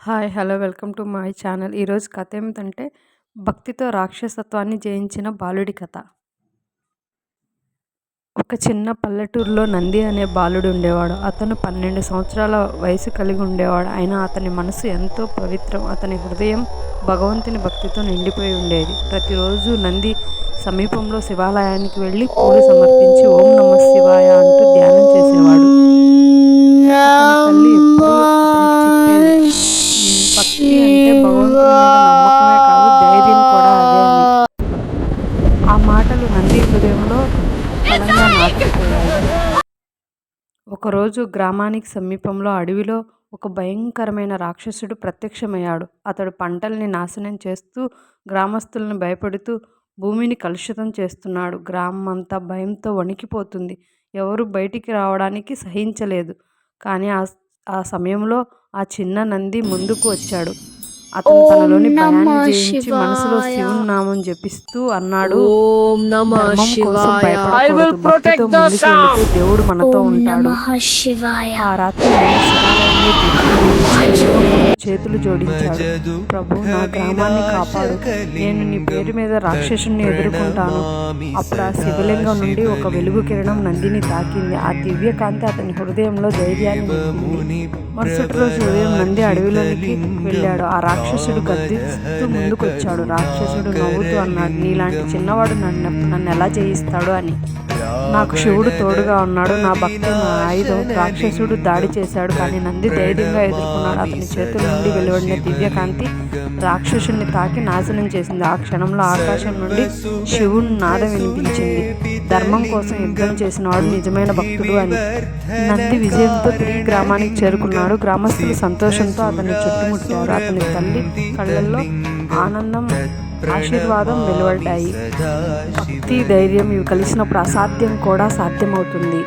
Hi hello welcome to my channel. ఈరోజు కథ ఏమిటంటే భక్తితో రాక్షసత్వాన్ని జయించిన బాలుడి కథ. ఒక చిన్న పల్లెటూరులో నంది అనే బాలుడు ఉండేవాడు. అతను పన్నెండు సంవత్సరాల వయసు కలిగి ఉండేవాడు. అయినా అతని మనసు ఎంతో పవిత్రం అతని హృదయం భగవంతుని భక్తితో నిండిపోయి ఉండేది. ప్రతిరోజు నంది సమీపంలో శివాలయానికి వెళ్ళి పూలు సమర్పించి ఓం నమస్తే ఆ నంది హృదయంలో బలంగా నాటుకుపోయాయి. ఒకరోజు గ్రామానికి సమీపంలో అడవిలో ఒక భయంకరమైన రాక్షసుడు ప్రత్యక్షమయ్యాడు. అతడు పంటల్ని నాశనం చేస్తూ గ్రామస్తులను భయపెడుతూ భూమిని కలుషితం చేస్తున్నాడు. గ్రామం అంతా భయంతో వణికిపోతుంది. ఎవరు బయటికి రావడానికి సహించలేదు. కానీ ఆ ఆ సమయంలో ఆ చిన్న నంది ముందుకు వచ్చాడు. అతను తనలోని భయాన్ని జయించి మనసులో శివుని నామం జపిస్తూ అన్నాడు. దేవుడు మనతో ఉంటాడు. శివాయ. ఆ రాత్రి చేతులు జోడించాడు. ప్రభు నా గ్రామాన్ని కాపాడు. నేను నీ పేరు మీద రాక్షసుని ఎదుర్కొంటాను. అప్పుడు ఆ శివలింగం నుండి ఒక వెలుగు కిరణం నందిని తాకింది. ఆ దివ్య కాంతి అతని హృదయంలో ధైర్యాన్ని మరుసటి రోజు ఉదయం నంది అడవిలోనికి వెళ్ళాడు. ఆ రాక్షసుడు గద్దిస్తూ ముందుకొచ్చాడు. రాక్షసుడు నవ్వుతూ అన్నాడు. నీలాంటి చిన్నవాడు నన్ను నన్ను ఎలా జయిస్తాడు? అని. నాకు శివుడు తోడుగా ఉన్నాడు నా భక్తి నా ఆయుధం రాక్షసుడు దాడి చేశాడు కానీ నంది ధైర్యంగా ఎదుర్కొన్నాడు. అతని చేతుల నుండి వెలువడిన దివ్యకాంతి రాక్షసుని తాకి నాశనం చేసింది. ఆ క్షణంలో ఆకాశం నుండి శివుని నాదం వినిపించింది. ధర్మం కోసం యుద్ధం చేసిన వాడు నిజమైన భక్తుడు అని. నంది విజయంతో తిరిగి గ్రామానికి చేరుకున్నాడు. గ్రామస్తులు సంతోషంతో అతన్ని చుట్టుముట్టారు. అతని తల్లి కళ్ళల్లో ఆనందం ఆశీర్వాదం వెలువడ్డాయి. భక్తి ధైర్యం ఇవి కలిసినప్పుడు అసాధ్యం కూడా సాధ్యమవుతుంది.